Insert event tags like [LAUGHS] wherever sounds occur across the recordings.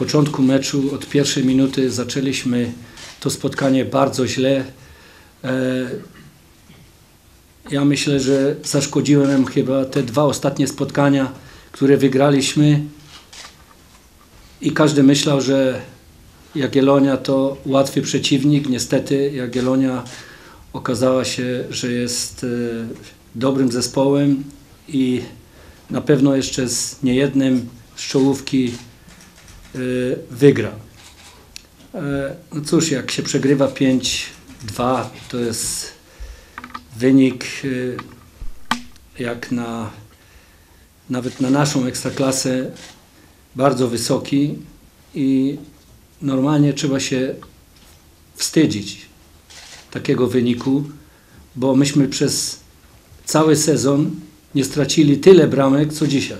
początku meczu, od pierwszej minuty zaczęliśmy to spotkanie bardzo źle. E, ja myślę, że zaszkodziłem nam chyba te dwa ostatnie spotkania, które wygraliśmy i każdy myślał, że Jagiellonia to łatwy przeciwnik. Niestety Jagiellonia okazała się, że jest e, dobrym zespołem i na pewno jeszcze z niejednym z czołówki wygra. E, No cóż, jak się przegrywa 5-2, to jest wynik e, jak na nawet na naszą ekstraklasę bardzo wysoki i normalnie trzeba się wstydzić takiego wyniku, bo myśmy przez cały sezon nie stracili tyle bramek, co dzisiaj.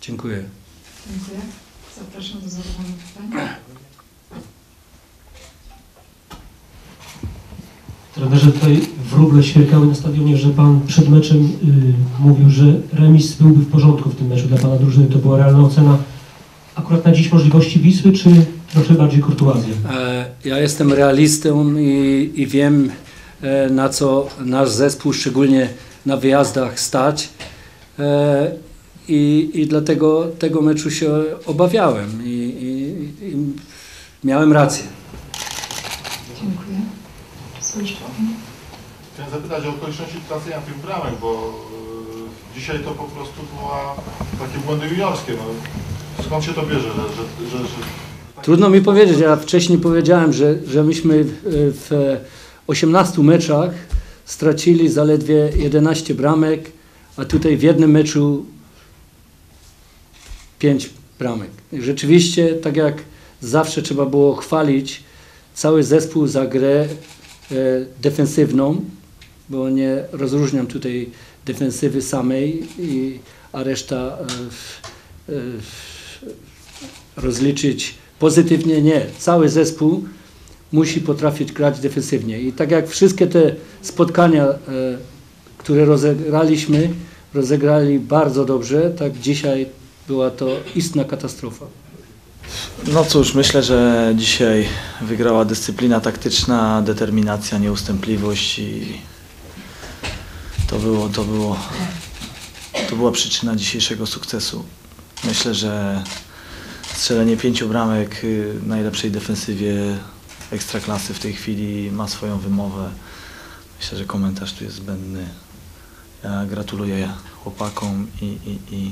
Dziękuję. Dziękuję. Zapraszam do zadawania pytań. Trenerze, tutaj wróble ćwierkały na stadionie, że Pan przed meczem y, mówił, że remis byłby w porządku w tym meczu dla Pana drużyny. To była realna ocena akurat na dziś możliwości Wisły, czy trochę bardziej kurtuazja? E, Ja jestem realistą i, i wiem, e, na co nasz zespół, szczególnie na wyjazdach, stać. E, I, i dlatego tego meczu się obawiałem i, i, i miałem rację. Dziękuję. Chciałem zapytać o okoliczności tracenia tych bramek, bo y, dzisiaj to po prostu była takie błędy juniorskie. No. Skąd się to bierze, że, że, że, że Trudno mi powiedzieć, ja wcześniej powiedziałem, że, że myśmy w, w 18 meczach stracili zaledwie 11 bramek, a tutaj w jednym meczu 5 bramek. Rzeczywiście, tak jak zawsze trzeba było chwalić cały zespół za grę e, defensywną, bo nie rozróżniam tutaj defensywy samej, i, a reszta e, e, rozliczyć pozytywnie nie. Cały zespół musi potrafić grać defensywnie. I tak jak wszystkie te spotkania, które rozegraliśmy, rozegrali bardzo dobrze, tak dzisiaj była to istna katastrofa. No cóż, myślę, że dzisiaj wygrała dyscyplina taktyczna, determinacja, nieustępliwość i to było, to było, to była przyczyna dzisiejszego sukcesu. Myślę, że strzelenie pięciu bramek y, najlepszej defensywie ekstraklasy w tej chwili ma swoją wymowę. Myślę, że komentarz tu jest zbędny. Ja gratuluję chłopakom i, i, i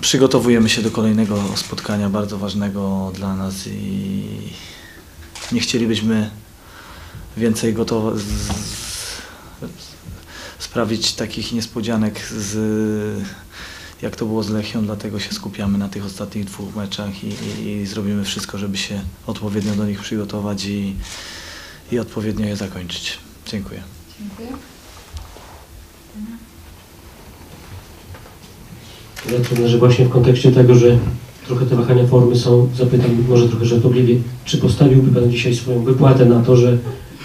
przygotowujemy się do kolejnego spotkania bardzo ważnego dla nas i nie chcielibyśmy więcej z, sprawić takich niespodzianek z jak to było z Lechią, dlatego się skupiamy na tych ostatnich dwóch meczach i, i, i zrobimy wszystko, żeby się odpowiednio do nich przygotować i, i odpowiednio je zakończyć. Dziękuję. Dziękuję. Ja trenerze, właśnie w kontekście tego, że trochę te wahania formy są, zapytam może trochę żartobliwie, czy postawiłby Pan dzisiaj swoją wypłatę na to, że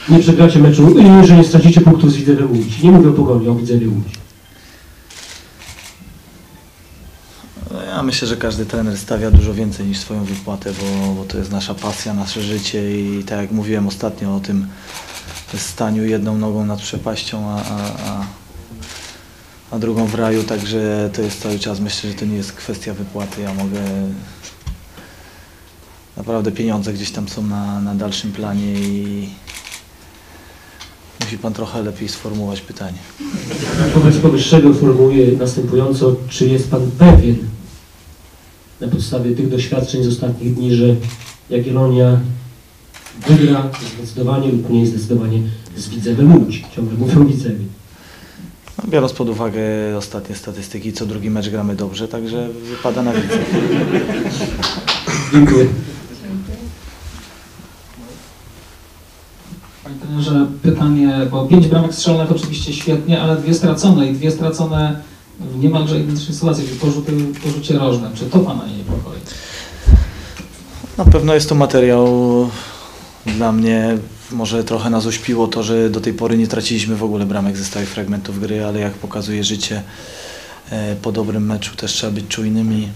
nie przegracie meczu, że nie stracicie punktów z Widzewem Łódź? Nie mówię o Pogoni, o Widzewie Łódź. No, Ja myślę, że każdy trener stawia dużo więcej niż swoją wypłatę, bo, bo to jest nasza pasja, nasze życie i tak jak mówiłem ostatnio o tym staniu jedną nogą nad przepaścią, a, a, a, a drugą w raju, także to jest cały czas. Myślę, że to nie jest kwestia wypłaty. Ja mogę. Naprawdę pieniądze gdzieś tam są na, na dalszym planie i musi Pan trochę lepiej sformułować pytanie. Wobec powyższego formułuję następująco, czy jest Pan pewien na podstawie tych doświadczeń z ostatnich dni, że Jagiellonia wygra zdecydowanie lub mniej zdecydowanie z Widzewem Łódź? Ciągle mówią Widzewie. No, biorąc pod uwagę ostatnie statystyki, co drugi mecz gramy dobrze, także wypada na widzę. Dziękuję. Panie trenerze, pytanie, bo pięć bramek strzelonych oczywiście świetnie, ale dwie stracone i dwie stracone w niemalże identycznej sytuacji, czyli porzuty, porzucie rożnym. Czy to Pana nie niepokoi? Na pewno jest to materiał dla mnie, może trochę nas uśpiło to, że do tej pory nie traciliśmy w ogóle bramek ze stałych fragmentów gry, ale jak pokazuje życie, e, po dobrym meczu też trzeba być czujnymi.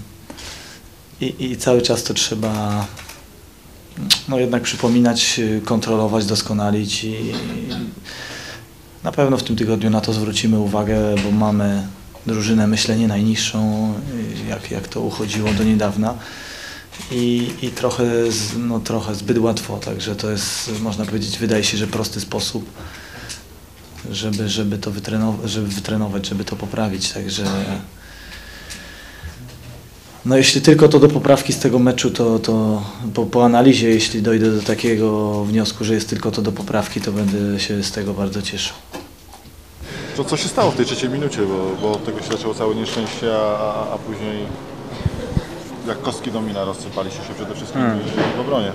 i, i cały czas to trzeba no jednak przypominać, y, kontrolować, doskonalić i na pewno w tym tygodniu na to zwrócimy uwagę, bo mamy drużynę myślę nie najniższą, y, jak, jak to uchodziło do niedawna i, i trochę, z, no, trochę zbyt łatwo, także to jest, można powiedzieć, wydaje się, że prosty sposób, żeby, żeby to wytrenować, żeby wytrenować, żeby to poprawić, także no jeśli tylko to do poprawki z tego meczu, to, to po, po analizie, jeśli dojdę do takiego wniosku, że jest tylko to do poprawki, to będę się z tego bardzo cieszył. To co się stało w tej trzeciej minucie, bo, bo od tego się zaczęło całe nieszczęście, a, a później jak kostki domina rozsypaliście się przede wszystkim Hmm. w obronie.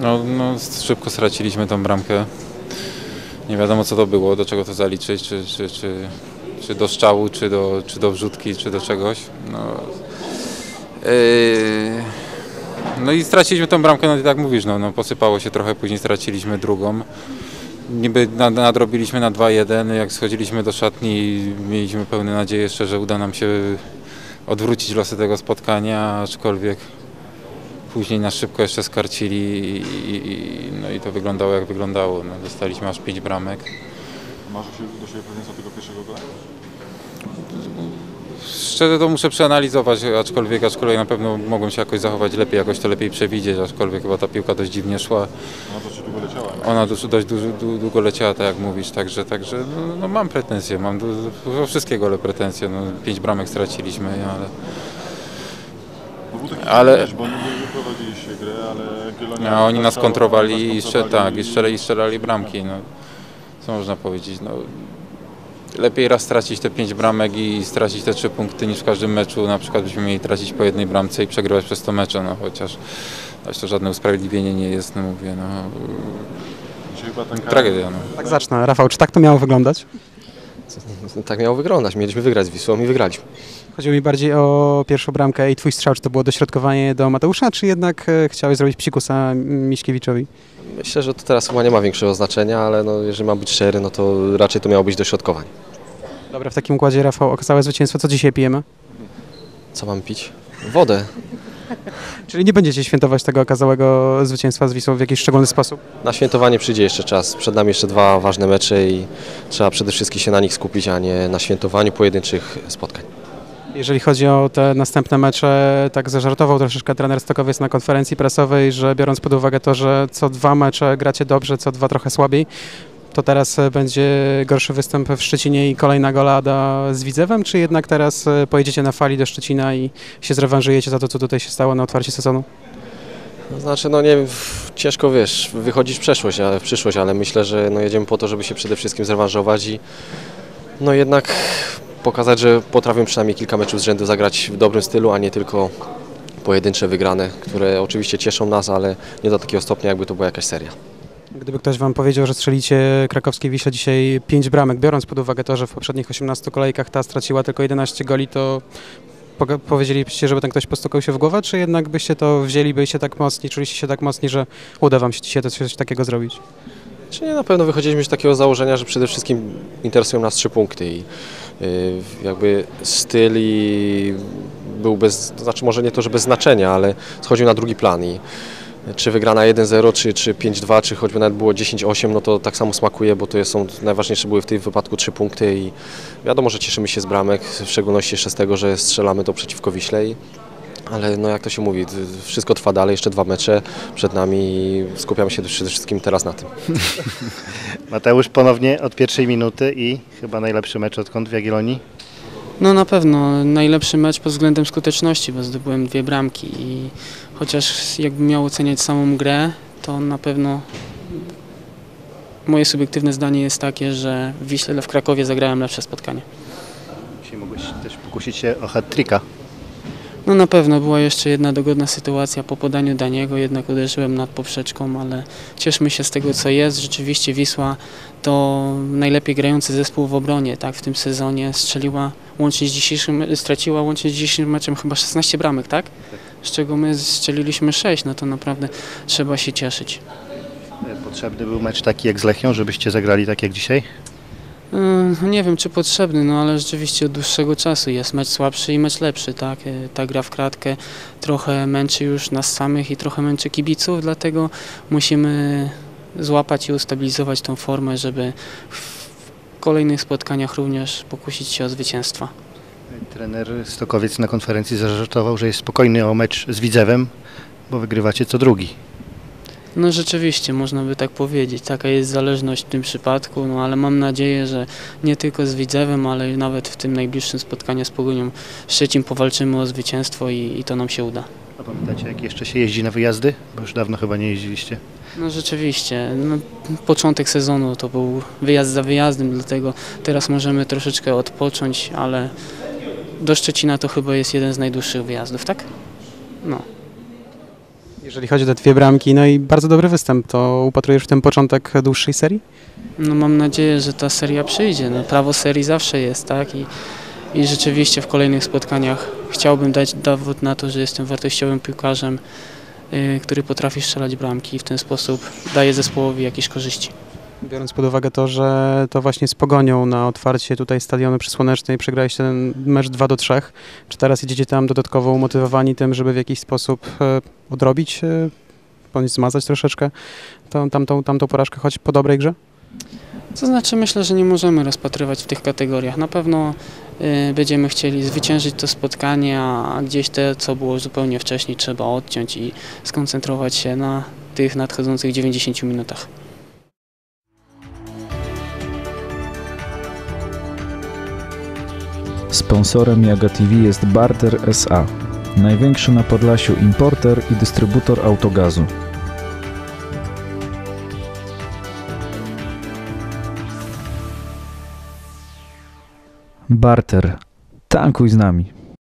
No, no, szybko straciliśmy tą bramkę. Nie wiadomo co to było, do czego to zaliczyć, czy, czy, czy, czy do strzału, czy do, czy do wrzutki, czy do czegoś. No, yy, no i straciliśmy tą bramkę, no i tak mówisz, no, no, posypało się trochę, później straciliśmy drugą. Niby nad- nadrobiliśmy na 2-1, jak schodziliśmy do szatni mieliśmy pełne nadzieję jeszcze, że uda nam się odwrócić losy tego spotkania, aczkolwiek Później nas szybko jeszcze skarcili i, i, no i to wyglądało jak wyglądało. No, dostaliśmy aż pięć bramek. Masz się do siebie pewnie tego pierwszego gola? Szczerze to muszę przeanalizować, aczkolwiek, aczkolwiek na pewno mogłem się jakoś zachować lepiej, jakoś to lepiej przewidzieć, aczkolwiek chyba ta piłka dość dziwnie szła. No to ci długo leciała. Ona dość, dość długo leciała, tak jak mówisz, także, także no, no mam pretensje, mam do, do wszystkiego ale pretensje. No, pięć bramek straciliśmy, ale taki Ale- bo grę, Gielonia... a oni nas kontrowali i, nas strze- tak, i, i- strzelali, i strzelali bramki. No, co można powiedzieć? No, lepiej raz stracić te pięć bramek i stracić te trzy punkty niż w każdym meczu. Na przykład byśmy mieli tracić po jednej bramce i przegrywać przez to mecze, no chociaż to żadne usprawiedliwienie nie jest, no mówię, no tragedia. No. Tak zacznę. Rafał, czy tak to miało wyglądać? Tak miało wyglądać. Mieliśmy wygrać z Wisłą i wygraliśmy. Chodziło mi bardziej o pierwszą bramkę i twój strzał. Czy to było dośrodkowanie do Mateusza, czy jednak e, chciałeś zrobić psikusa Miśkiewiczowi? Myślę, że to teraz chyba nie ma większego znaczenia, ale no, jeżeli mam być szczery, no to raczej to miało być dośrodkowanie. Dobra, w takim układzie Rafał, okazałe zwycięstwo. Co dzisiaj pijemy? Co mam pić? Wodę. [LAUGHS] Czyli nie będziecie świętować tego okazałego zwycięstwa z Wisłą w jakiś szczególny sposób? Na świętowanie przyjdzie jeszcze czas. Przed nami jeszcze dwa ważne mecze i trzeba przede wszystkim się na nich skupić, a nie na świętowaniu pojedynczych spotkań. Jeżeli chodzi o te następne mecze, tak zażartował troszeczkę trener Stokowiec na konferencji prasowej, że biorąc pod uwagę to, że co dwa mecze gracie dobrze, co dwa trochę słabiej, to teraz e, będzie gorszy występ w Szczecinie i kolejna golada z Widzewem, czy jednak teraz e, pojedziecie na fali do Szczecina i się zrewanżujecie za to, co tutaj się stało na otwarcie sezonu? No, Znaczy, no nie ciężko wiesz, wychodzić w przeszłość, ale w przyszłość, ale myślę, że no jedziemy po to, żeby się przede wszystkim zrewanżować i no jednak pokazać, że potrafią przynajmniej kilka meczów z rzędu zagrać w dobrym stylu, a nie tylko pojedyncze wygrane, które oczywiście cieszą nas, ale nie do takiego stopnia, jakby to była jakaś seria. Gdyby ktoś wam powiedział, że strzelicie krakowskiej Wiśle dzisiaj 5 bramek, biorąc pod uwagę to, że w poprzednich 18 kolejkach ta straciła tylko 11 goli, to powiedzielibyście, żeby ten ktoś postukał się w głowę, czy jednak byście to wzięli, byliście tak mocni, czuliście się tak mocni, że uda wam się dzisiaj coś takiego zrobić? Czy nie, na pewno wychodziliśmy z takiego założenia, że przede wszystkim interesują nas trzy punkty i y, jakby styl i był bez, to znaczy może nie to, że bez znaczenia, ale schodził na drugi plan i czy wygrana 1-0, czy, czy 5-2, czy choćby nawet było 10-8, no to tak samo smakuje, bo to jest- są najważniejsze były w tym wypadku trzy punkty i wiadomo, że cieszymy się z bramek, w szczególności jeszcze z tego, że strzelamy to przeciwko Wiśle i ale no jak to się mówi, wszystko trwa dalej, jeszcze dwa mecze przed nami i skupiamy się przede wszystkim teraz na tym. [LAUGHS] Mateusz ponownie od pierwszej minuty i chyba najlepszy mecz odkąd w Jagiellonii. No na pewno najlepszy mecz pod względem skuteczności, bo zdobyłem dwie bramki i chociaż jakbym miał oceniać samą grę, to na pewno moje subiektywne zdanie jest takie, że w Wiśle w Krakowie zagrałem lepsze spotkanie. Dzisiaj mogłeś też pokusić się o hat-tricka. No na pewno była jeszcze jedna dogodna sytuacja po podaniu Daniego, jednak uderzyłem nad poprzeczką, ale cieszmy się z tego co jest. Rzeczywiście Wisła to najlepiej grający zespół w obronie, tak, w tym sezonie strzeliła łącznie z dzisiejszym, straciła łącznie z dzisiejszym meczem chyba 16 bramek, tak? Z czego my strzeliliśmy 6, no to naprawdę trzeba się cieszyć. Potrzebny był mecz taki jak z Lechią, żebyście zagrali tak jak dzisiaj? Yy, Nie wiem, czy potrzebny, no ale rzeczywiście od dłuższego czasu jest mecz słabszy i mecz lepszy, tak? Yy, Ta gra w kratkę trochę męczy już nas samych i trochę męczy kibiców, dlatego musimy złapać i ustabilizować tą formę, żeby w kolejnych spotkaniach również pokusić się o zwycięstwa. Trener Stokowiec na konferencji zażartował, że jest spokojny o mecz z Widzewem, bo wygrywacie co drugi. No rzeczywiście, można by tak powiedzieć. Taka jest zależność w tym przypadku, no ale mam nadzieję, że nie tylko z Widzewem, ale nawet w tym najbliższym spotkaniu z Pogonią Szczecin powalczymy o zwycięstwo i, i to nam się uda. A pamiętacie, jak jeszcze się jeździ na wyjazdy? Bo już dawno chyba nie jeździliście. No rzeczywiście, no, początek sezonu to był wyjazd za wyjazdem, dlatego teraz możemy troszeczkę odpocząć, ale do Szczecina to chyba jest jeden z najdłuższych wyjazdów, tak? No. Jeżeli chodzi o te dwie bramki, no i bardzo dobry występ, to upatrujesz w tym początek dłuższej serii? No mam nadzieję, że ta seria przyjdzie. No, prawo serii zawsze jest, tak? I, I rzeczywiście w kolejnych spotkaniach chciałbym dać dowód na to, że jestem wartościowym piłkarzem, yy, który potrafi strzelać bramki i w ten sposób daje zespołowi jakieś korzyści. Biorąc pod uwagę to, że to właśnie z Pogonią na otwarcie tutaj stadionu przysłonecznej przegraliście ten mecz 2 do 3, czy teraz idziecie tam dodatkowo umotywowani tym, żeby w jakiś sposób e, odrobić, e, bądź zmazać troszeczkę tą, tamtą, tamtą porażkę, choć po dobrej grze? To znaczy myślę, że nie możemy rozpatrywać w tych kategoriach. Na pewno y, będziemy chcieli zwyciężyć to spotkanie, a gdzieś te, co było zupełnie wcześniej, trzeba odciąć i skoncentrować się na tych nadchodzących 90 minutach. Sponsorem Jaga TV jest Barter SA, największy na Podlasiu importer i dystrybutor autogazu. Barter. Tankuj z nami.